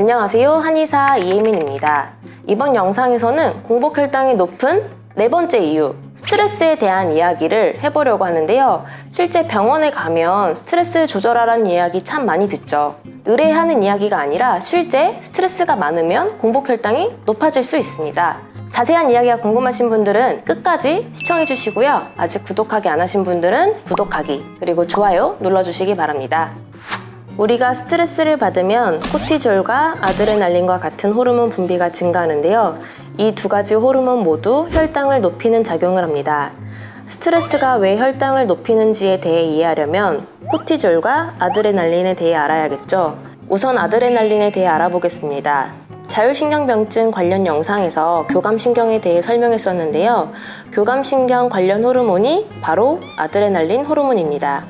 안녕하세요. 한의사 이혜민입니다. 이번 영상에서는 공복 혈당이 높은 네 번째 이유, 스트레스에 대한 이야기를 해보려고 하는데요. 실제 병원에 가면 스트레스 조절하라는 이야기 참 많이 듣죠. 의뢰하는 이야기가 아니라 실제 스트레스가 많으면 공복 혈당이 높아질 수 있습니다. 자세한 이야기가 궁금하신 분들은 끝까지 시청해 주시고요. 아직 구독하기 안 하신 분들은 구독하기, 그리고 좋아요 눌러 주시기 바랍니다. 우리가 스트레스를 받으면 코티졸과 아드레날린과 같은 호르몬 분비가 증가하는데요. 이 두 가지 호르몬 모두 혈당을 높이는 작용을 합니다. 스트레스가 왜 혈당을 높이는지에 대해 이해하려면 코티졸과 아드레날린에 대해 알아야겠죠. 우선 아드레날린에 대해 알아보겠습니다. 자율신경병증 관련 영상에서 교감신경에 대해 설명했었는데요. 교감신경 관련 호르몬이 바로 아드레날린 호르몬입니다.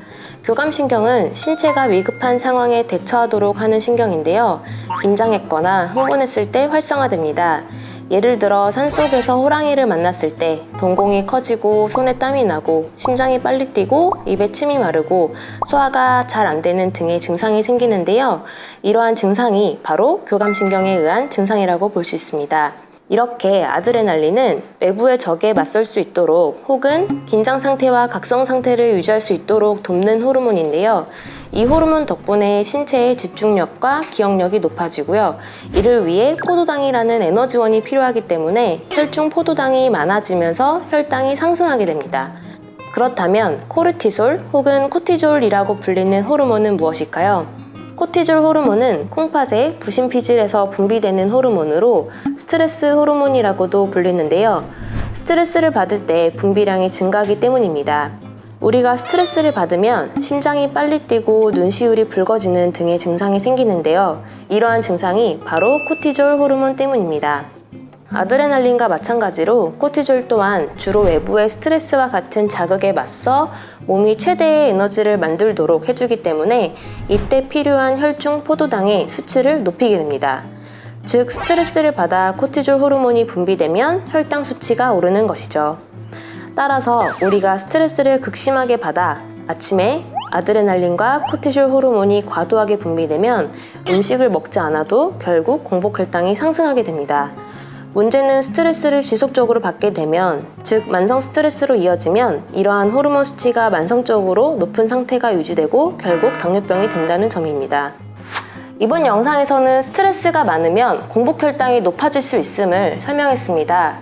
교감신경은 신체가 위급한 상황에 대처하도록 하는 신경인데요. 긴장했거나 흥분했을 때 활성화됩니다. 예를 들어 산속에서 호랑이를 만났을 때 동공이 커지고 손에 땀이 나고 심장이 빨리 뛰고 입에 침이 마르고 소화가 잘 안 되는 등의 증상이 생기는데요. 이러한 증상이 바로 교감신경에 의한 증상이라고 볼 수 있습니다. 이렇게 아드레날린은 외부의 적에 맞설 수 있도록 혹은 긴장 상태와 각성 상태를 유지할 수 있도록 돕는 호르몬인데요. 이 호르몬 덕분에 신체의 집중력과 기억력이 높아지고요. 이를 위해 포도당이라는 에너지원이 필요하기 때문에 혈중 포도당이 많아지면서 혈당이 상승하게 됩니다. 그렇다면 코르티솔 혹은 코티졸이라고 불리는 호르몬은 무엇일까요? 코티졸 호르몬은 콩팥의 부신피질에서 분비되는 호르몬으로 스트레스 호르몬이라고도 불리는데요. 스트레스를 받을 때 분비량이 증가하기 때문입니다. 우리가 스트레스를 받으면 심장이 빨리 뛰고 눈시울이 붉어지는 등의 증상이 생기는데요. 이러한 증상이 바로 코티졸 호르몬 때문입니다. 아드레날린과 마찬가지로 코티졸 또한 주로 외부의 스트레스와 같은 자극에 맞서 몸이 최대의 에너지를 만들도록 해주기 때문에 이때 필요한 혈중 포도당의 수치를 높이게 됩니다. 즉, 스트레스를 받아 코티졸 호르몬이 분비되면 혈당 수치가 오르는 것이죠. 따라서 우리가 스트레스를 극심하게 받아 아침에 아드레날린과 코티졸 호르몬이 과도하게 분비되면 음식을 먹지 않아도 결국 공복 혈당이 상승하게 됩니다. 문제는 스트레스를 지속적으로 받게 되면, 즉 만성 스트레스로 이어지면 이러한 호르몬 수치가 만성적으로 높은 상태가 유지되고 결국 당뇨병이 된다는 점입니다. 이번 영상에서는 스트레스가 많으면 공복 혈당이 높아질 수 있음을 설명했습니다.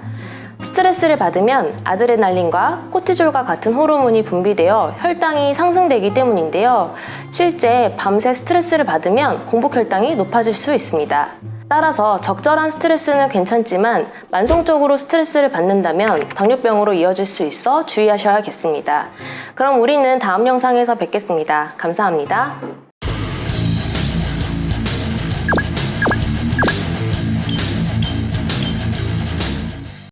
스트레스를 받으면 아드레날린과 코티졸과 같은 호르몬이 분비되어 혈당이 상승되기 때문인데요. 실제 밤새 스트레스를 받으면 공복 혈당이 높아질 수 있습니다. 따라서 적절한 스트레스는 괜찮지만 만성적으로 스트레스를 받는다면 당뇨병으로 이어질 수 있어 주의하셔야겠습니다. 그럼 우리는 다음 영상에서 뵙겠습니다. 감사합니다.